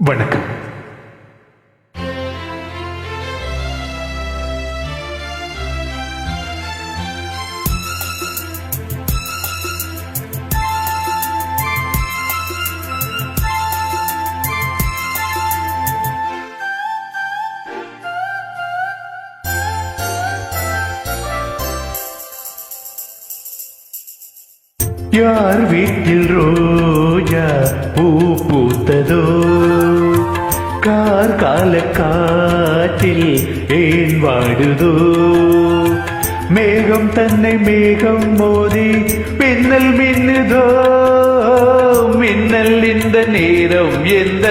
வணக்கம். யார் வீட்டில் ரோ ரோஜா பூ பூத்ததோ? கார் கால காற்றில் ஏன் வாடுதோ? மேகம் தன்னை மேகம் மோதி மின்னல் மின்னுதோ? மின்னல் இந்த நேரம் எந்த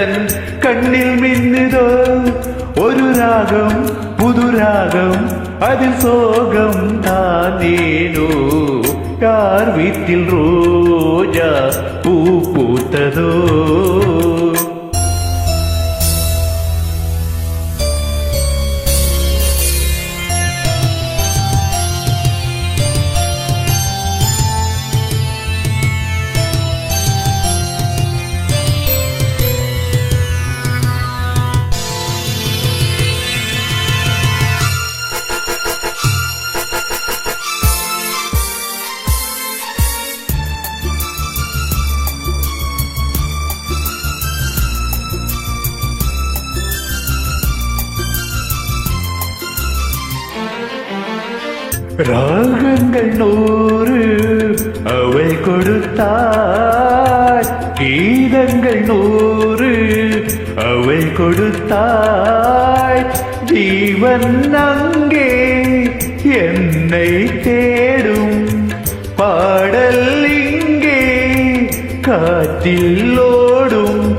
கண்ணில் மின்னுதோ? ஒரு ராகம் புது ராகம் அதில் சோகம் தானேனோ? யார் வீட்டில் ரோஜா பூ பூத்ததோ ராகங்கள் நூறு அவை கொடுத்தாய். கீதங்கள் நூறு அவை கொடுத்தாய். ஜீவன் அங்கே என்னை தேடும். பாடல் இங்கே காற்றில் ஓடும்.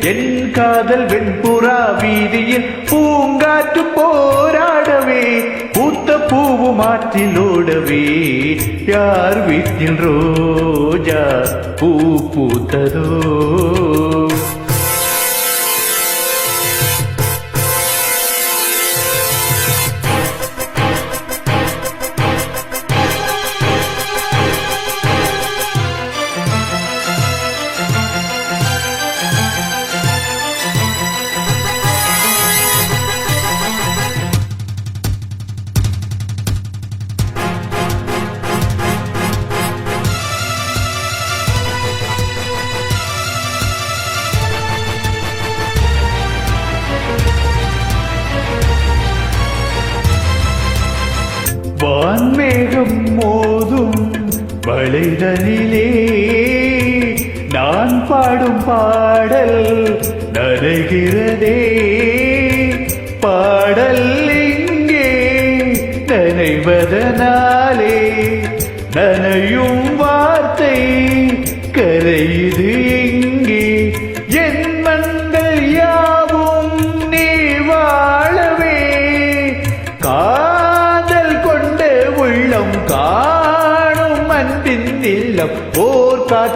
என் காதல் வெண்புறா வீதியில் பூங்காற்று போராடவே பூத்த பூவு மாற்றிலோடவே. யார் வீட்டில் ரோஜா பூ பூத்ததோ? வான்மேகம் மோதும் வளைதலிலே. நான் பாடும் பாடல் நனைகிறதே. பாடல் இங்கே நனைவதனாலே. நனையும் வார்த்தை கரையுதே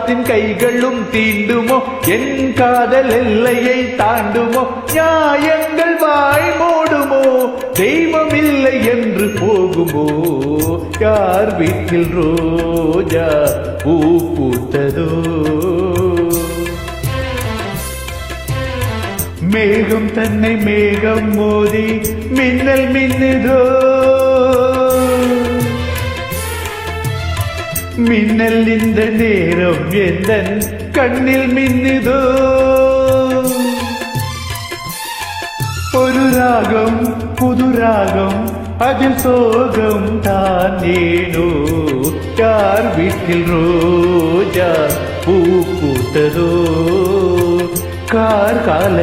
ஓர் கைகளும் தீண்டுமோ? என் காதல் எல்லையை தாண்டுமோ? நியாயங்கள் வாய் மூடுமோ? தெய்வம் இல்லை என்று போகுமோ? யார் வீட்டில் ரோஜா பூ பூத்ததோ? மேகம் தன்னை மேகம் மோதி மின்னல் மின்னுதோ? மின்னல் இந்த நேரம் எந்த கண்ணில் மின்னுதோ ஒரு ராகம் புது ராகம் அதில் சோகம் தான் ஏனோ யார் வீட்டில் ரோஜா பூ பூத்ததோ கார் கால